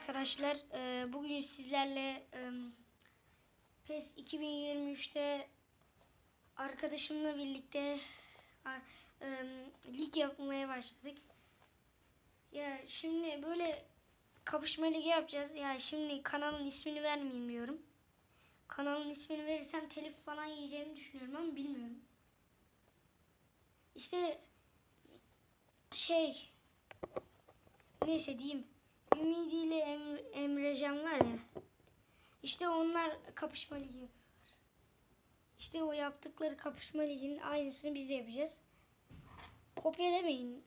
arkadaşlar. Ee, bugün sizlerle e, PES 2023'te arkadaşımla birlikte e, lig yapmaya başladık. Ya şimdi böyle kapışma ligi yapacağız. Ya şimdi kanalın ismini vermeyeyim diyorum. Kanalın ismini verirsem telif falan yiyeceğimi düşünüyorum ama bilmiyorum. İşte şey neyse diyeyim. Ümidi ile Emre, Emrecan var ya. İşte onlar kapışma ligi yapıyorlar. İşte o yaptıkları kapışma liginin aynısını biz yapacağız. Kopya demeyin.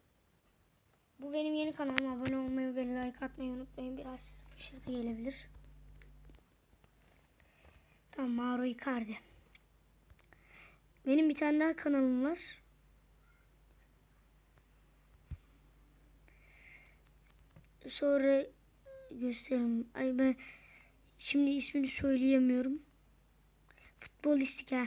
Bu benim yeni kanalıma abone olmayı ve like atmayı unutmayın. Biraz fışırtı gelebilir. Tamam Mauro Icardi. Benim bir tane daha kanalım var. Sonra gösteririm. Ay ben şimdi ismini söyleyemiyorum. Futbolistik ha.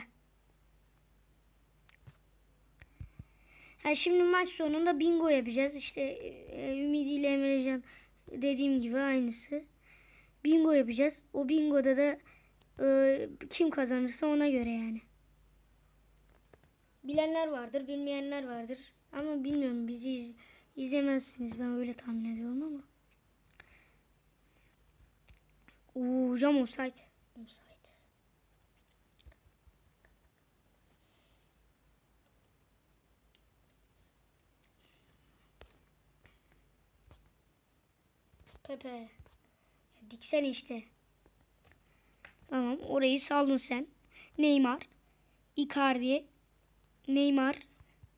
Ha şimdi maç sonunda bingo yapacağız. İşte e, Ümidi ile Emrecan dediğim gibi aynısı. Bingo yapacağız. O bingoda da e, kim kazanırsa ona göre yani. Bilenler vardır, bilmeyenler vardır. Ama bilmiyorum bizi iz- izlemezsiniz. Ben öyle tahmin ediyorum ama. Oo, hocam offside. Offside. Pepe. Diksen işte. Tamam orayı saldın sen. Neymar. Icardi. Neymar.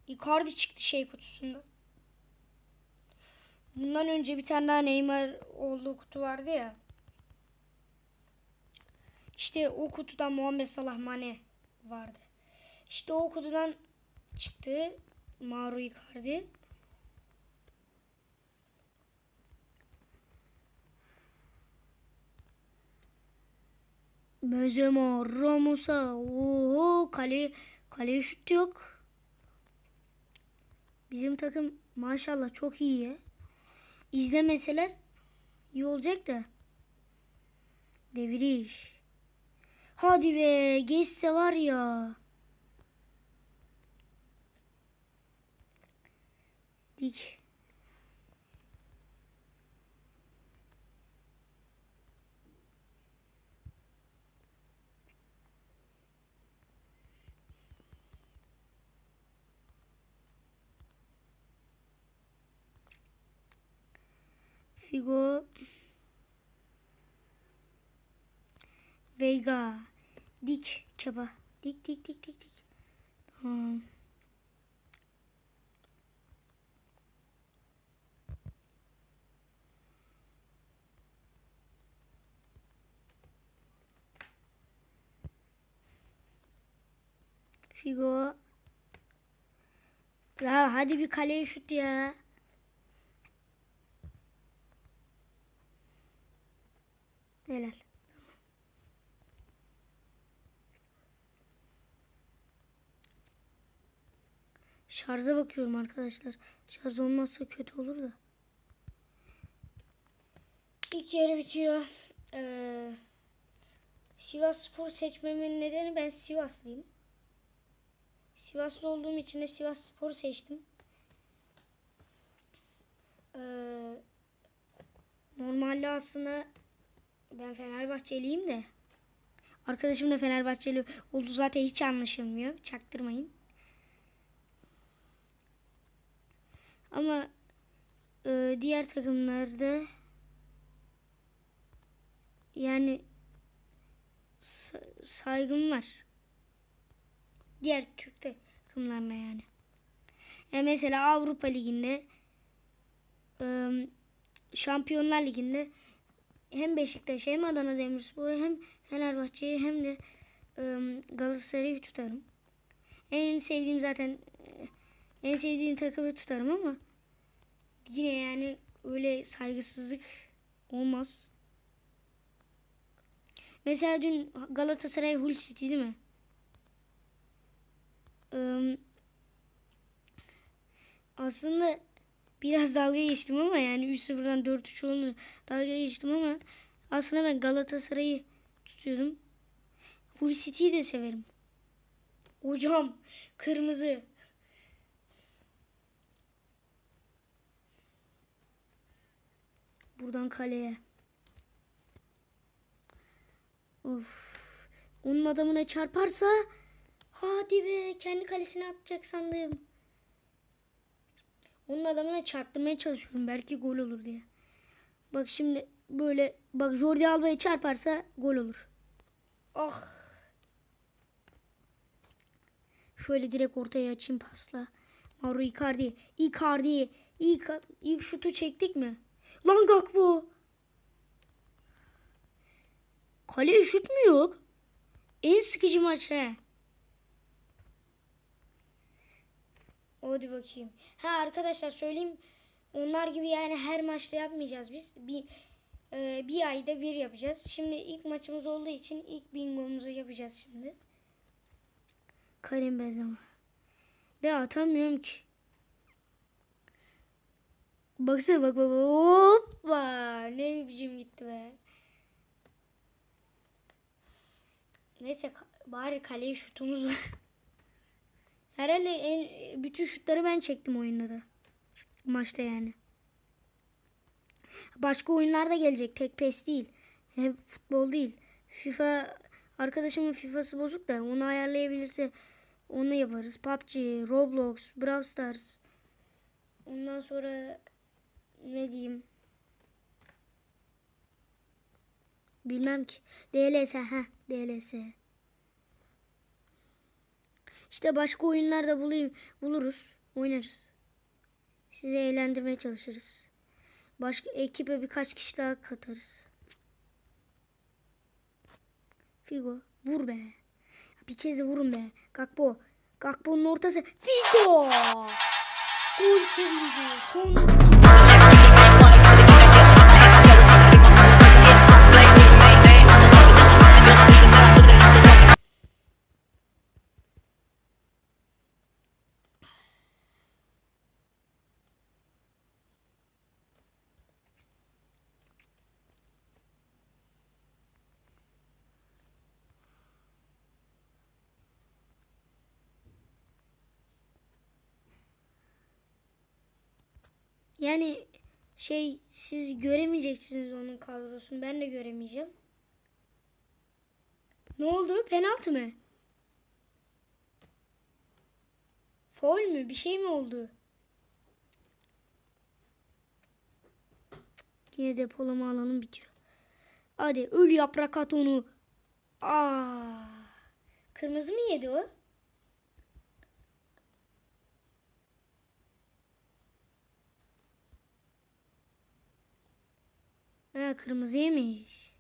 Icardi çıktı şey kutusunda. Bundan önce bir tane daha Neymar olduğu kutu vardı ya. İşte o kutudan Muhammed Salah Mane vardı. İşte o kutudan çıktı Mauro Icardi. Benzema, Ramos'a, oho kale kaleye şut yok. Bizim takım maşallah çok iyi. İzlemeseler iyi olacak da. Deviriş. Hadi be geçse var ya. Dik. Figo. Vega. Dik çaba. Dik dik dik dik dik. Tamam. Figo. Ya hadi bir kaleye şut ya. Helal. Şarja bakıyorum arkadaşlar. Şarj olmazsa kötü olur da. İlk yarı bitiyor. Ee, Sivas Spor seçmemin nedeni ben Sivaslıyım. Sivaslı olduğum için de Sivas Spor'u seçtim. Ee, normalde aslında ben Fenerbahçeliyim de. Arkadaşım da Fenerbahçeli oldu zaten hiç anlaşılmıyor. Çaktırmayın. Ama e, diğer takımlarda yani sa- saygım var. Diğer Türk takımlarına yani. Yani mesela Avrupa Ligi'nde e, Şampiyonlar Ligi'nde hem Beşiktaş hem Adana Demirspor hem Fenerbahçe'yi hem de e, Galatasaray'ı tutarım. En sevdiğim zaten e, en sevdiğim takımı tutarım ama yine yani öyle saygısızlık olmaz. Mesela dün Galatasaray Hull City değil mi? Aslında Biraz dalga geçtim ama yani 3-0'dan 4-3 olmuyor. Dalga geçtim ama aslında ben Galatasaray'ı tutuyorum. Hull City'yi de severim. Hocam kırmızı. Buradan kaleye. Of. Onun adamına çarparsa hadi be kendi kalesine atacak sandım. Onun adamına çarptırmaya çalışıyorum belki gol olur diye. Bak şimdi böyle bak Jordi Alba'ya çarparsa gol olur. Ah. Şöyle direkt ortaya açayım pasla. Mauro Icardi. Icardi. İlk, ilk şutu çektik mi? Lan Gakpo. Kaleye şut mu yok? En sıkıcı maç he. Hadi bakayım. Ha arkadaşlar söyleyeyim. Onlar gibi yani her maçta yapmayacağız biz. Bir e, bir ayda bir yapacağız. Şimdi ilk maçımız olduğu için ilk bingomuzu yapacağız şimdi. Karim Benzema. Ve atamıyorum ki. Baksana bak bak. Hoppa. Ne biçim gitti be. Neyse bari kaleye şutumuz var. Herhalde en bütün şutları ben çektim oyunda da. Maçta yani. Başka oyunlar da gelecek. Tek PES değil. Hem futbol değil. FIFA arkadaşımın FIFA'sı bozuk da onu ayarlayabilirse onu yaparız. PUBG, Roblox, Brawl Stars. Ondan sonra ne diyeyim? Bilmem ki. DLS ha DLS. İşte başka oyunlar da bulayım, buluruz, oynarız. Sizi eğlendirmeye çalışırız. Başka ekibe birkaç kişi daha katarız. Figo vur be. Bir kez de vurun be. Gakpo. Gakpo'nun ortası. Figo. Gol sevinci. Son Yani şey siz göremeyeceksiniz onun kadrosunu. Ben de göremeyeceğim. Ne oldu? Penaltı mı? Foul mü? Bir şey mi oldu? Yine depolama alanım bitiyor. Hadi öl yaprak at onu. Aa. Kırmızı mı yedi o? Ha kırmızı yemiş.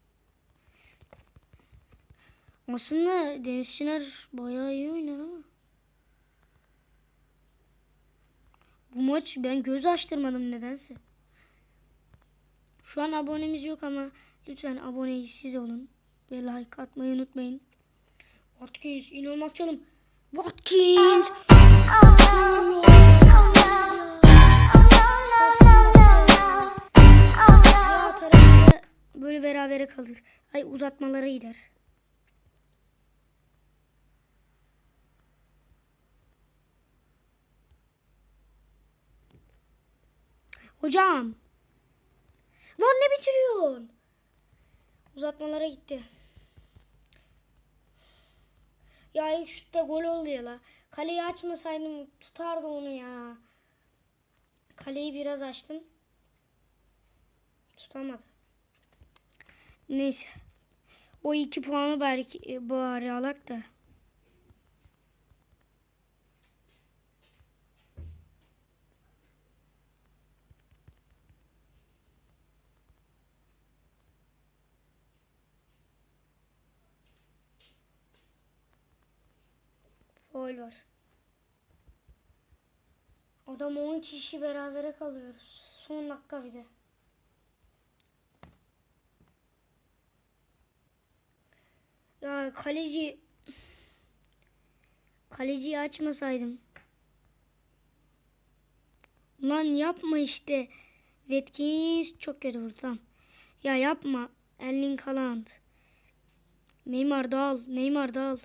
Aslında Deniz Şener bayağı iyi oynar ama. Bu maç ben göz açtırmadım nedense. Şu an abonemiz yok ama lütfen aboneyi siz olun. Ve like atmayı unutmayın. Watkins inanılmaz çalım. Watkins. Böyle berabere kalır. Ay uzatmalara gider. Hocam. Lan ne bitiriyorsun? Uzatmalara gitti. Ya ilk şutta gol oldu ya la. Kaleyi açmasaydım tutardı onu ya. Kaleyi biraz açtım. Tutamadı. Neyse. O iki puanı belki e, bari alak da. Foul var. Adam 10 kişi berabere kalıyoruz. Son dakika bir de. Ya kaleci kaleciyi açmasaydım. Lan yapma işte. Vetkins çok kötü vurdu tamam. Ya yapma. Erling Haaland. Neymar dal. Neymar dal.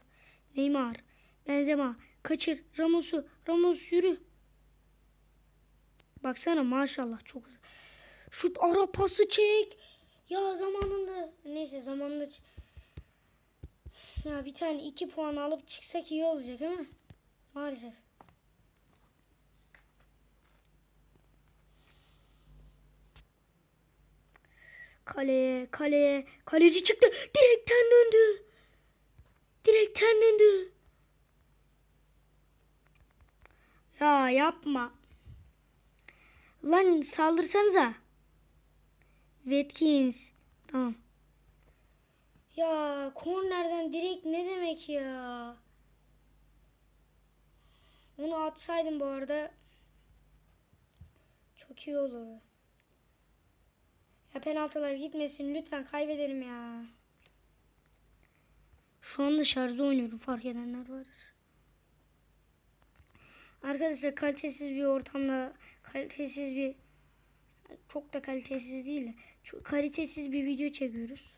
Neymar. Benzema. Kaçır. Ramos'u. Ramos yürü. Baksana maşallah çok hızlı. Şut ara pası çek. Ya zamanında. Neyse zamanında. Ya bir tane iki puan alıp çıksak iyi olacak ama. Maalesef. Kaleye, kaleye. Kaleci çıktı. Direkten döndü. Direkten döndü. Ya yapma. Lan saldırsanıza. Watkins. Tamam. Ya kornerden direkt ne demek ya? Onu atsaydım bu arada çok iyi olurdu. Ya penaltılar gitmesin lütfen kaybedelim ya. Şu anda şarjda oynuyorum fark edenler vardır. Arkadaşlar kalitesiz bir ortamda kalitesiz bir çok da kalitesiz değil de çok kalitesiz bir video çekiyoruz.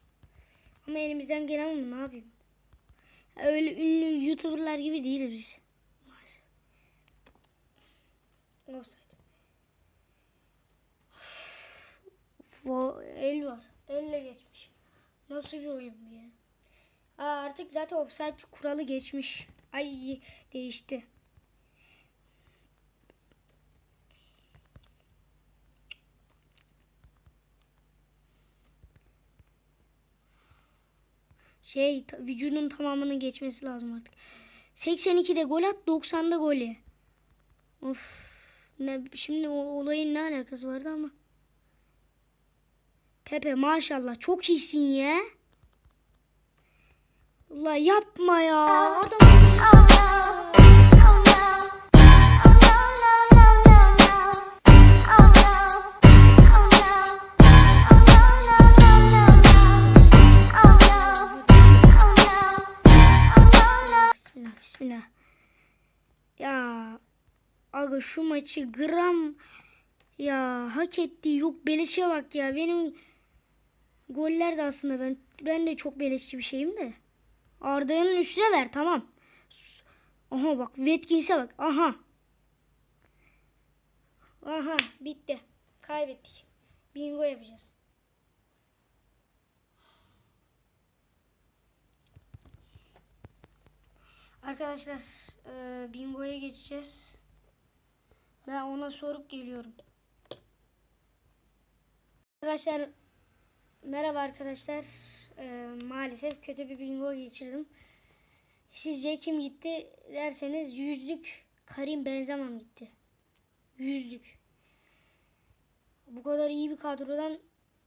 Ama elimizden gelen bu ne yapayım? Ya Öyle ünlü youtuberlar gibi değiliz biz. Offside. El var. Elle geçmiş. Nasıl bir oyun bu ya? Aa, artık zaten offside kuralı geçmiş. Ay değişti. Şey vücudun tamamının geçmesi lazım artık. 82'de gol at 90'da gol ye. Of. Ne, şimdi o olayın ne alakası vardı ama. Pepe maşallah çok iyisin ya. La yapma ya. Adam Bismillah. Ya aga şu maçı gram ya hak ettiği yok beleşe bak ya benim goller de aslında ben ben de çok beleşçi bir şeyim de. Arda'nın üstüne ver tamam. Aha bak Watkins'e bak aha. Aha bitti. Kaybettik. Bingo yapacağız. Arkadaşlar e, bingoya geçeceğiz. Ben ona sorup geliyorum. Arkadaşlar merhaba arkadaşlar. E, maalesef kötü bir bingo geçirdim. Sizce kim gitti derseniz yüzlük Karim Benzema gitti. Yüzlük. Bu kadar iyi bir kadrodan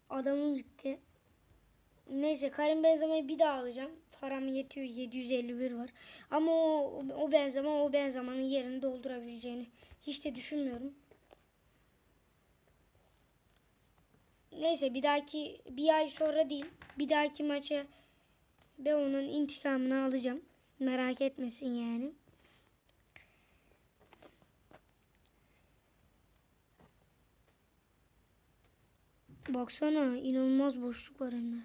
adamın gitti. Neyse Karim Benzema'yı bir daha alacağım. Param yetiyor 751 var. Ama o, o Benzema o Benzema'nın yerini doldurabileceğini hiç de düşünmüyorum. Neyse bir dahaki bir ay sonra değil. Bir dahaki maça ben onun intikamını alacağım. Merak etmesin yani. Baksana inanılmaz boşluk var hem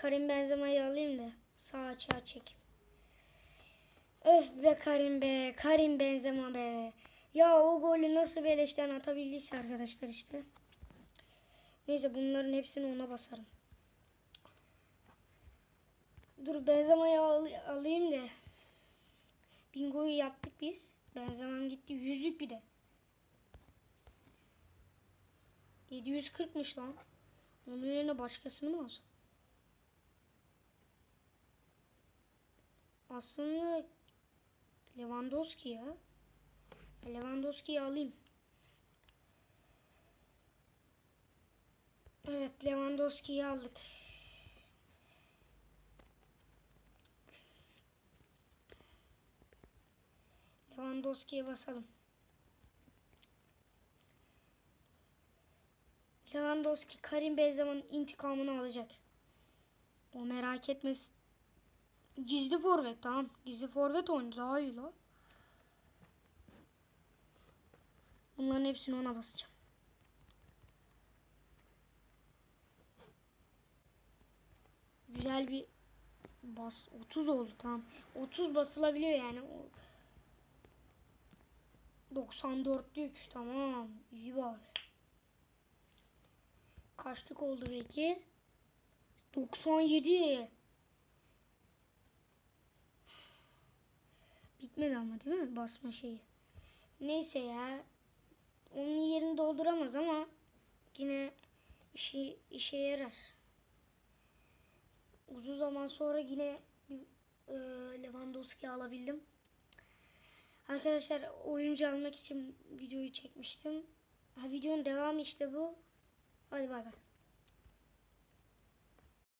Karim Benzema'yı alayım da sağ açığa çekeyim. Öf be Karim be. Karim Benzema be. Ya o golü nasıl beleşten atabildiyse arkadaşlar işte. Neyse bunların hepsini ona basarım. Dur Benzema'yı al- alayım da. Bingo'yu yaptık biz. Benzema'm gitti. Yüzlük bir de. 740'mış lan. Onun yerine başkasını mı alsam? Aslında Lewandowski ya. Lewandowski'yi alayım. Evet Lewandowski'yi aldık. Lewandowski'ye basalım. Lewandowski Karim Benzema'nın intikamını alacak. O merak etmesin. Gizli forvet tamam. Gizli forvet oynadı daha iyi la. Bunların hepsini ona basacağım. Güzel bir bas 30 oldu tamam. 30 basılabiliyor yani. 94 94'lük tamam. İyi bari. Kaçlık oldu peki? 97. Bitmedi ama değil mi basma şeyi? Neyse ya. Onun yerini dolduramaz ama yine işi, işe yarar. Uzun zaman sonra yine e, Lewandowski alabildim. Arkadaşlar oyuncu almak için videoyu çekmiştim. Ha, videonun devamı işte bu. Hadi bay bay.